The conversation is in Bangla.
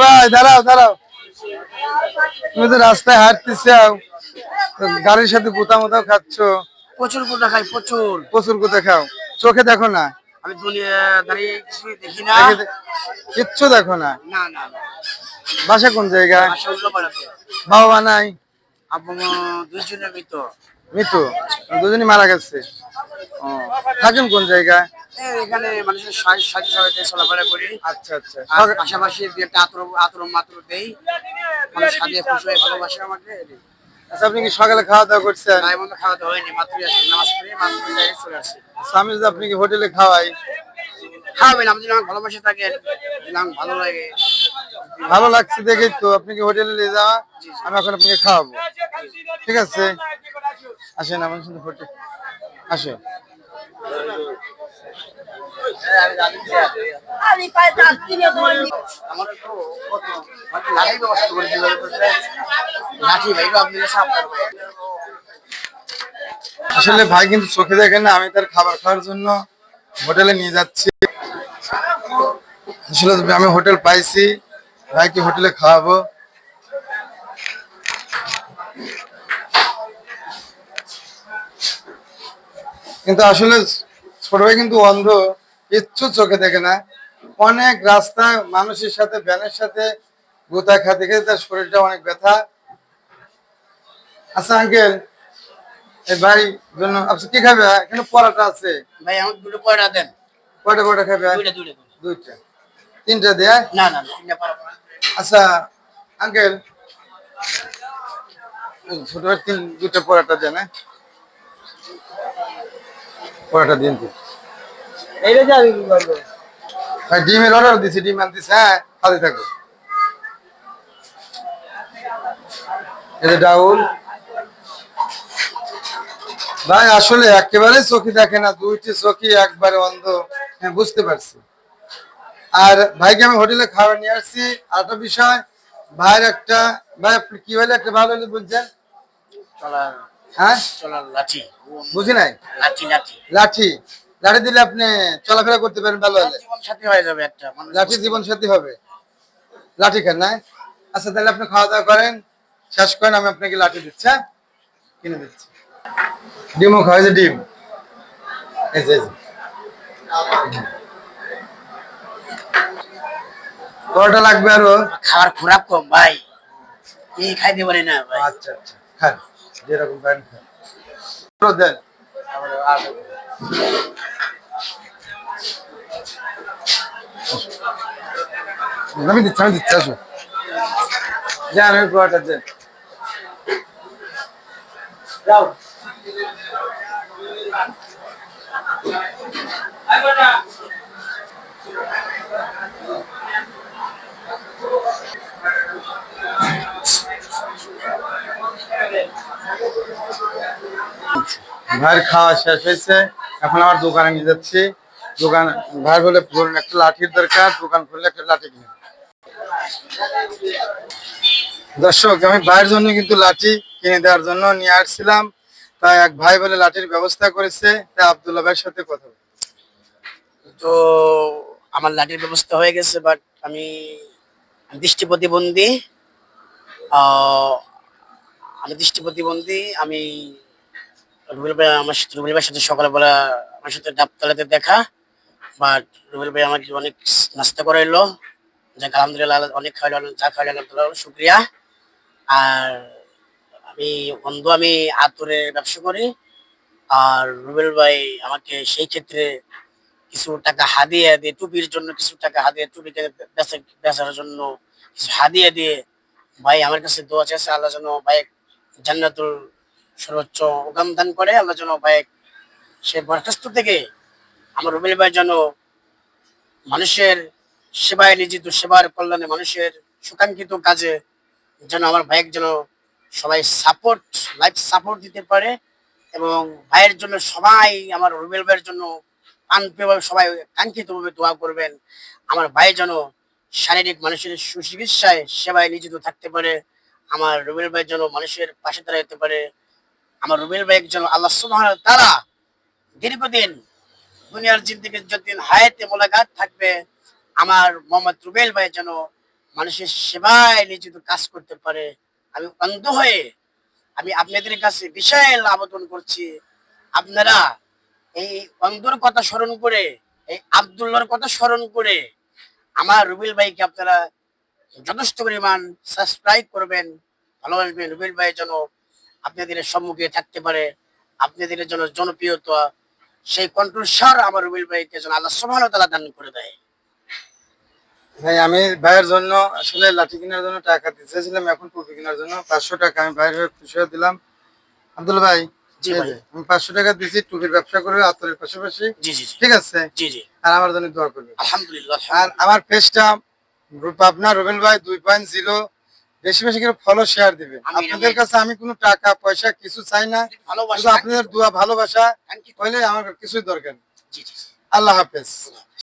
ভাই দাঁড়াও দাঁড়াও। তুমি তো রাস্তায় গাড়ির সাথে গুতা মুতাও খাচ্ছ। প্রচুর খাই প্রচুর। প্রচুর গুতা খাও। চোখে দেখো না? আমি দাঁড়িয়ে দেখি না। কিচ্ছু দেখো না? না না না। বাসা কোন জায়গায়? বাবা নাই? দুইজনের মৃত। মৃত্যু দুজনই মারা গেছে। ও থাকেন কোন জায়গায়? এখানে মানুষের চলাফেরা করি। আচ্ছা আচ্ছা। পাশাপাশি একটা আতর আতর মাত্র দেই। মানুষ সাজিয়ে খুশি হয়ে ভালোবাসে আমাকে আচ্ছা আপনি কি সকালে খাওয়া দাওয়া করছেন খাওয়া দাওয়া হয়নি মাত্রই নামাজ পড়ে মাত্র জায়গায় চলে আসি। আচ্ছা, আমি যদি আপনি কি হোটেলে খাওয়াই। খাওয়াবেন আপনি যদি আমাকে ভালোবাসে থাকেন যদি আমাকে ভালো লাগে। ভালো লাগছে দেখেই তো আপনি কি হোটেলে নিয়ে যাওয়া? আমি এখন আপনাকে খাওয়াবো। ঠিক আছে? আসেন আমার সাথে হোটেল আসো। মানে আসলে ভাই কিন্তু চোখে দেখে না আমি তার খাবার খাওয়ার জন্য হোটেলে নিয়ে যাচ্ছি। আসলে আমি হোটেল পাইছি ভাইকে হোটেলে খাওয়াবো। কিন্তু আসলে ছোট ভাই কিন্তু অন্ধ কিচ্ছু চোখে দেখে না। অনেক রাস্তা মানুষের সাথে ভ্যানের সাথে গোতা খাতে খেতে তার শরীরটা অনেক ব্যথা। আচ্ছা আঙ্কেল এই ভাই জন্য আপনি কি খাবে? এখানে পরাটা আছে। ভাই আমার দুটো পয়সা দেন। কয়টা কয়টা খাবে? দুইটা দুইটা তিনটা দেয়? না না তিনটা আচ্ছা আঙ্কেল ছোট তিন দুটা পরাটা দেন হ্যাঁ? দিন। তো এইটা যে আমি কি করব ভাই ডিমের অর্ডার দিছি ডিম আনতেছি হ্যাঁ খালি থাকো। এটা ডাউল। ভাই আসলে একেবারে চোখে দেখে না দুইটি চোখই একবারে অন্ধ। হ্যাঁ বুঝতে পারছি। আর ভাইকে আমি হোটেলে খাবার নিয়ে আসছি। আর একটা বিষয় ভাইয়ের একটা ভাই আপনি কি হলে একটা ভালো হলে বলছেন? চলার হ্যাঁ? লাঠি। বুঝি নাই? লাঠি লাঠি। লাঠি। লাঠি দিলে আপনি চলাফেরা করতে পারেন ভালো হলে জীবন সাথী হয়ে যাবে একটা লাঠি জীবন সাথী হবে। লাঠি খান না আচ্ছা তাহলে আপনি খাওয়া দাওয়া করেন শেষ করেন আমি আপনাকে লাঠি দিচ্ছি হ্যাঁ? কিনে দিচ্ছি। ডিমও খাওয়া ডিম। এই যে, এই লাগবে আরও। খাবার খোরাক কম ভাই। কি খাইতে পারি না ভাই। আচ্ছা আচ্ছা খান। যেরকম আরও দেন। আমি দিচ্ছি আমি দিচ্ছি আসো। যান আমি কয়টা দেন। যাও। ভাইয়ের খাওয়া শেষ হয়েছে। এখন আমার দোকানে নিয়ে যাচ্ছি। দোকান ভাই বলে ধরুন একটা লাঠির দরকার, দোকান খুললে একটা লাঠি কিনে। দর্শক, আমি ভাইয়ের জন্য কিন্তু লাঠি কিনে দেওয়ার জন্য নিয়ে আসছিলাম। তাই এক ভাই বলে লাঠির ব্যবস্থা করেছে। তাই আবদুল্লাহ ভাইয়ের সাথে কথা তো আমার লাঠির ব্যবস্থা হয়ে গেছে বাট আমি দৃষ্টি প্রতিবন্ধী আমি দৃষ্টি প্রতিবন্ধী, আমি রুবেল ভাই আমার সাথে রুবেল ভাইয়ের সাথে সকালবেলা আমার সাথে ডাবতলাতে দেখা বাট রুবেল ভাই আমাকে অনেক নাস্তা করাইলো, যাক আলহামদুলিল্লাহ আল্লাহ অনেক খাওয়াইলো যা খাওয়াইলো, আলহামদুলিল্লাহ শুক্রিয়া। আর আমি বন্ধু আমি আতরের ব্যবসা করি, আর রুবেল ভাই আমাকে সেই ক্ষেত্রে কিছু টাকা হাদিয়ে দিয়ে, টুপির জন্য কিছু টাকা হাদিয়ে, টুপিকে বেচা- বেচার জন্য কিছু হাদিয়ে দিয়ে, ভাই আমার কাছে দোয়া চাইছে আল্লাহ যেন ভাই জান্নাতুল সর্বোচ্চ উগাম দান করে আল্লাহ যেন ভাই সে বরখাস্ত থেকে আমার রুবেল ভাই যেন মানুষের সেবায় নিয়োজিত, সেবার কল্যাণে মানুষের সুকাঙ্ক্ষিত কাজে যেন আমার ভাইয়ের যেন সবাই সাপোর্ট লাইফ সাপোর্ট দিতে পারে এবং ভাইয়ের জন্য সবাই আমার রুবেল ভাইয়ের জন্য প্রাণপ্রিয়ভাবে সবাই কাঙ্ক্ষিতভাবে দোয়া করবেন। আমার ভাই যেন শারীরিক মানুষের সুচিকিৎসায় সেবায় নিয়োজিত থাকতে পারে। আমার রুবেল ভাই যেন মানুষের পাশে দাঁড়াতে পারে। আমার রুবেল ভাই যেন আল্লাহ তারা দীর্ঘদিন দুনিয়ার জিন্দিগির যতদিন হায়াতে মোলাকাত থাকবে, আমার মোহাম্মদ রুবেল ভাই যেন মানুষের সেবায় নিয়োজিত কাজ করতে পারে। আমি অন্ধ হয়ে আমি আপনাদের কাছে বিশাল আবেদন করছি, আপনারা এই অন্ধর কথা স্মরণ করে, এই আবদুল্লাহর কথা স্মরণ করে আমার রুবেল ভাইকে আপনারা যথেষ্ট পরিমাণ সাবস্ক্রাইব করবেন ভালোবাসবেন। রুবেল ভাই যেন আপনাদের সম্মুখে থাকতে পারে আপনাদের জন্য জনপ্রিয়তা। সেই কণ্ঠস্বর আমার রুবেল ভাইকে যেন আল্লাহ ওয়া তাআলা দান করে দেয়। ভাই আমি ভাইয়ের জন্য আসলে লাঠি কেনার জন্য টাকা দিতে চাইছিলাম এখন টুপি কেনার জন্য পাঁচশো টাকা আমি ভাইয়ের খুশি হয়ে দিলাম। আব্দুল ভাই জি ভাই। আমি পাঁচশো টাকা দিছি টুপির ব্যবসা করবে আতরের পাশাপাশি। জি জি জি। ঠিক আছে? জি জি। আর আমার জন্য দোয়া করবে আলহামদুলিল্লাহ আর আমার পেজটা পাবনা রুবেল ভাই দুই পয়েন্ট জিরো বেশি বেশি করে ফলো শেয়ার দিবে। আপনাদের কাছে আমি কোনো টাকা পয়সা কিছু চাই না। ভালোবাসা আপনাদের দোয়া ভালোবাসা. হইলে আমার কিছুই দরকার। আল্লাহ হাফেজ।